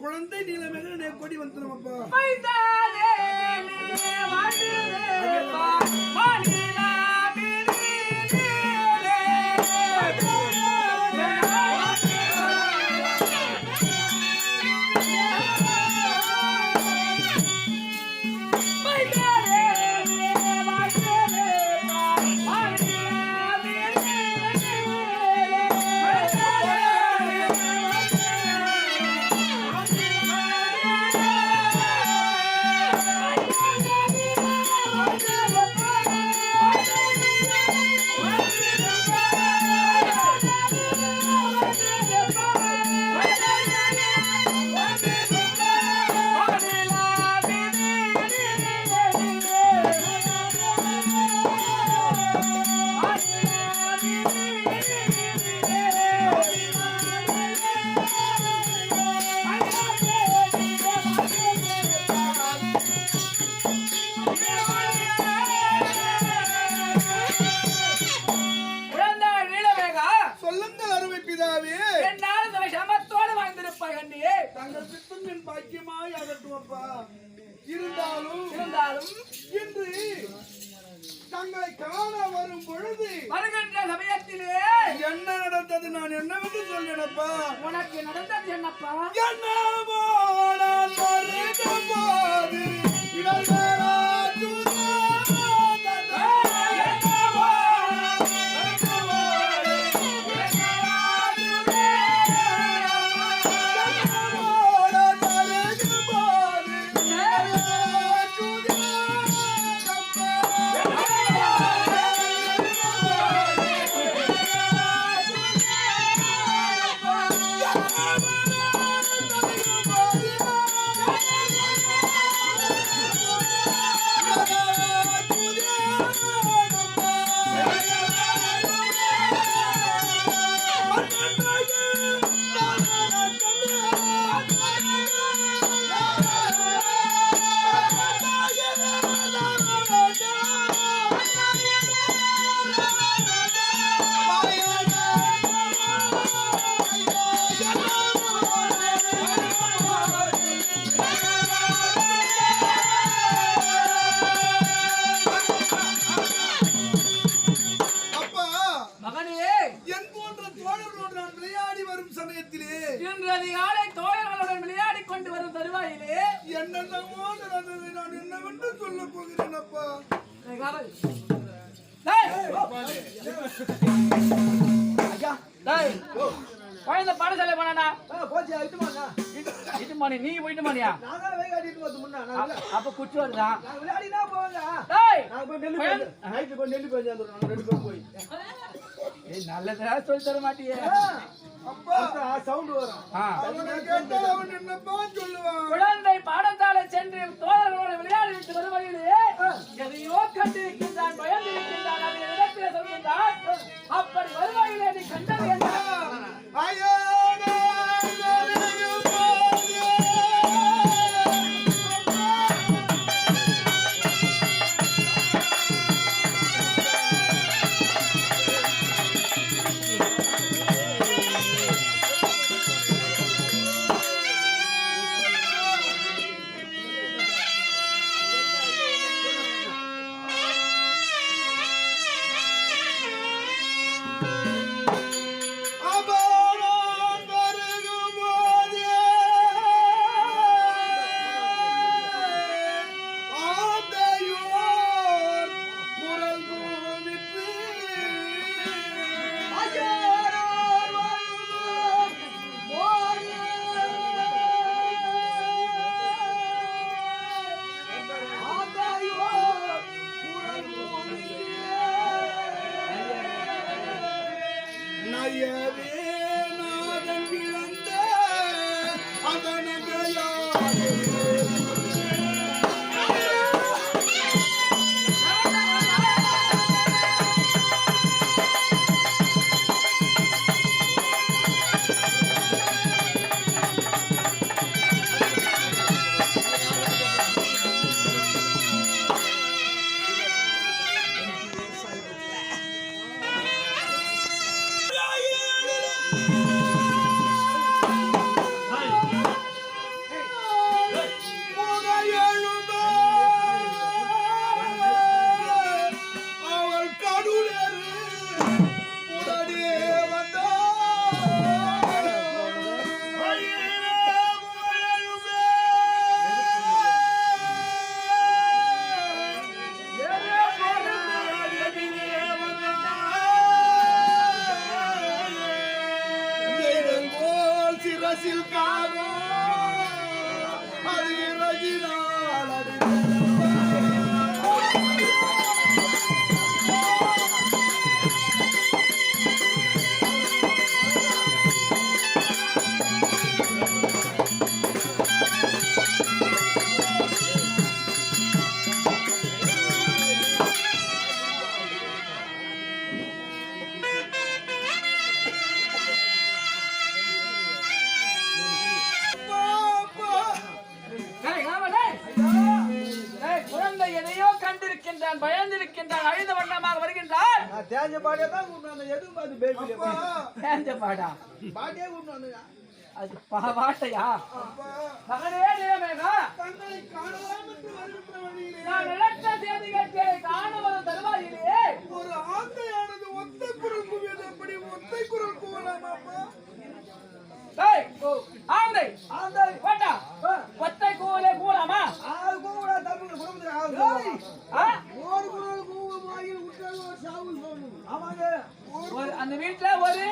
குழந்தை நீலமேக கொடி வந்துடும் அப்பா. தங்களை காண வரும் பொழுது வருகின்ற சமயத்திலே என்ன நடந்தது நான் என்னவென்று சொல்லினப்பா உனக்கு நடந்தது என்னப்பா? என்னமோ நான் என்னென்னமோ நடந்தது. நான் என்னவென்று சொல்ல போகிறேன் அப்பா? ஐயா குழந்தை பாடசாலை போனானா? இட்டு மானி நீ போயிட்டு மானியா அப்ப குச்சி வருதா? டேய் ஏய், நல்லதா சொல்லி தர மாட்டியே. குழந்தை பாடசாலை சென்று தோழர்களோடு விளையாடி விட்டு வருவதிலே எதையோ கண்டிருக்கின்றான் பயந்திருக்கின்றான் அப்படி வருவாயிலே நீ கண்டது என்ன? আয় அது தேஞ்ச பாடியே தான் கூப்பிட்டு வந்தேன் எதுவும் பார்த்து பேபி தேஞ்ச பாடா? பாட்டியே கூப்பிட்டு வந்தேன் அது பா- பாட்டையா அப்பா மகனே வழியிலே. நான் நினைத்த செய்திகளை காண வரும் தருவாயிலே. ஒரு ஆந்தையானது ஒத்தை குரல் குவியது எப்படி ஒத்தை குரல் குவலாமாப்பா டேய், ஆந்தை. ஆந்தை. போட்டா? ஒத்தை கூலே கூலாமா ஆறு கூப்பிடா தமிழ் குடும்பத்துக்கு ஆறு கூப்பிடா. ஆ? ஒரு குரல் கூவும் வாயில் விட்டால் ஒரு சாவு சொல்லணும் ஆமாங்க ஒரு அந்த வீட்டுல ஒரு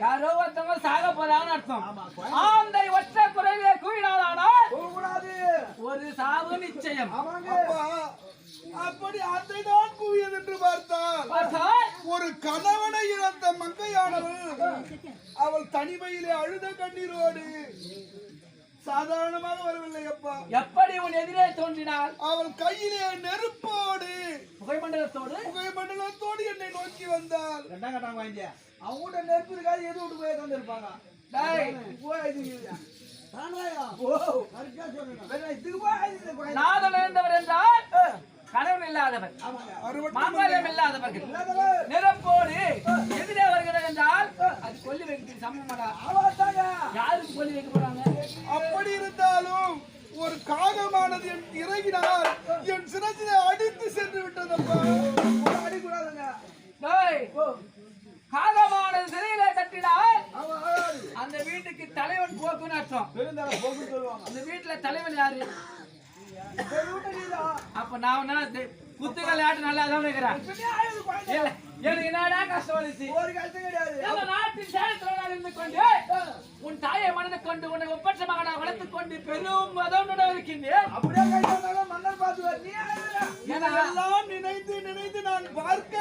யாரோ ஒருத்தவங்க சாக போறாங்கன்னு அர்த்தம். ஆந்தை ஒற்றை குறைவிலே கூறினாலானால் ஒரு சாவு நிச்சயம். அப்படி ஆந்தைதான் குவியது என்று பார்த்தால் ஒரு கணவனை இழந்த மங்கையானவள் அவள் தனிமையிலே அழுத கண்ணீரோடு சாதாரணமாக வரவில்லை அப்பா. எப்படி உன் எதிரே தோன்றினாள்? அவள் கையிலே நெருப்போடு புகைமண்டலத்தோடு? புகைமண்டலத்தோடு என்னை நோக்கி வந்தாள். ரெண்டாம் கட்டாங்க வாங்கிய அவங்க கூட நெருப்பு இருக்காது எது விட்டு போய் தந்துருப்பாங்க டேய், போய் இது இல்லையா? தானாயா? ஓ. கரெக்டா சொன்னீங்க. வேற இதுக்கு போய் இது போய் நாதன் இருந்தவர் என்றால் கணவன் இல்லாதவர். மாங்கல்யம் இல்லாதவர்கள். நிறப்போடு எதிரே வருகிறது என்றால் அது கொல்லி சமமாடா. ஆவாத்தாங்க யாருக்கு கொல்லி வைக்க போறாங்க? அப்படி இருந்தாலும் ஒரு காகமானது என் இறங்கினால் என் சிரசிலே அடித்து சென்று விட்டதப்பா. அடிக்கூடாதுங்க டேய், காகமான சிறையிலே ஆகாது அந்த வீட்டுக்கு தலைவன் போக்குன்னு அர்த்தம். அந்த வீட்டுல தலைவன் யாரு? அப்ப நான் குத்துக்கள் ஆட்டு நல்லா தான் இருக்கிறேன் எனக்கு என்னடா கஷ்டம் வந்துச்சு? ஒரு கஷ்டம் கிடையாது. இருந்து கொண்டு உன் தாயை மனதை கொண்டு உன்னை ஒப்பற்ற மகனாக வளர்த்துக் கொண்டு பெரும் மதனுடன் இருக்கின்றேன் அப்படியே மன்னர் பார்த்து நீ நினைத்து நினைத்து நான் பார்க்க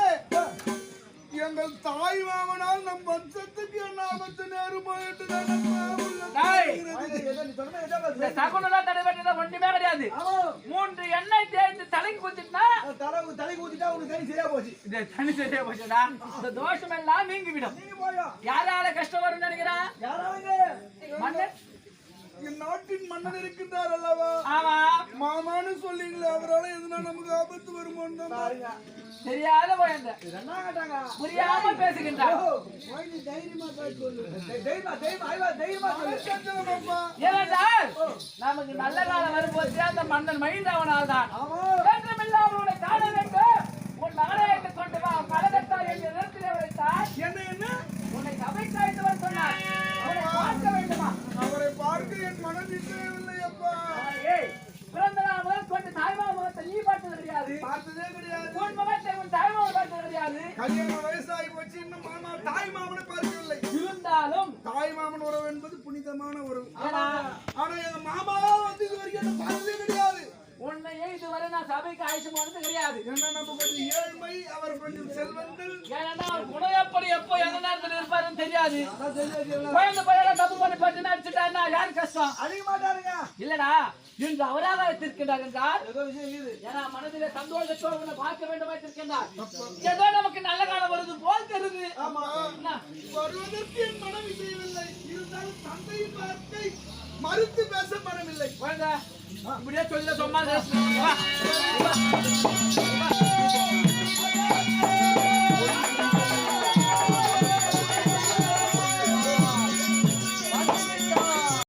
எங்கள் தாய் மாமனால் நம் வம்சத்துக்கு என்ன ஆபத்து நேருமோ? இந்த சகுனெல்லாம் தடைபட்டது ஒன்றுமே கிடையாது. உனக்கு சரியா போச்சு. இந்த தனி சரியா போச்சுடா. இந்த தோஷம் எல்லாம் நீங்கிவிடும் யாரால கஷ்டம் வரும்னு நினைக்கிறா? என் நாட்டின் மன்னன் இருக்கின்றார் அல்லவா? ஆமா. மாமான்னு சொல்லீங்களே அவரால எதுனா நமக்கு ஆபத்து வருமோன்னு தெரியாத கேட்டாங்க. புரியாம பேசுகின்றார் நமக்கு நல்ல காலம் வரும்போது அந்த மன்னன் மகிழ்ந்தவனால் தான் அழைத்து கொண்டு வா. கழகத்தார் என்று நிறுத்திலே வைத்தார் என்ன என்ன? உன்னை சபைக்கு அழைத்து வர சொன்னார். சபைக்கு அழைச்சு போனது கிடையாது. ஏன்னா நம்ம கொஞ்சம் ஏழ்மை அவர் கொஞ்சம் செல்வங்கள். ஏன்னா அவர் குணம் எப்படி எப்போ எந்த நேரத்தில் இருப்பாருன்னு தெரியாது. குழந்தை பையனை தப்பு பண்ணி பட்டு நடிச்சுட்டாருன்னா யாரு கஷ்டம்? அடிக்க மாட்டாருங்க. இல்லடா இன்று அவராக வைத்திருக்கின்றார் என்றால் ஏதோ விஷயம் இருக்குது. ஏன்னா மனதிலே சந்தோஷத்தோடு உன்னை பார்க்க வேண்டும் வைத்திருக்கின்றார். ஏதோ நமக்கு நல்ல காலம் வருது போல் தெரியுது. ஆமா? வருவதற்கு என் மனம் இசையவில்லை இருந்தாலும் தந்தையின் வார்த்தை மறுத்து பேச மனமில்லை குழந்தை இப்படியே சொல்ல சொன்னா வா. வா.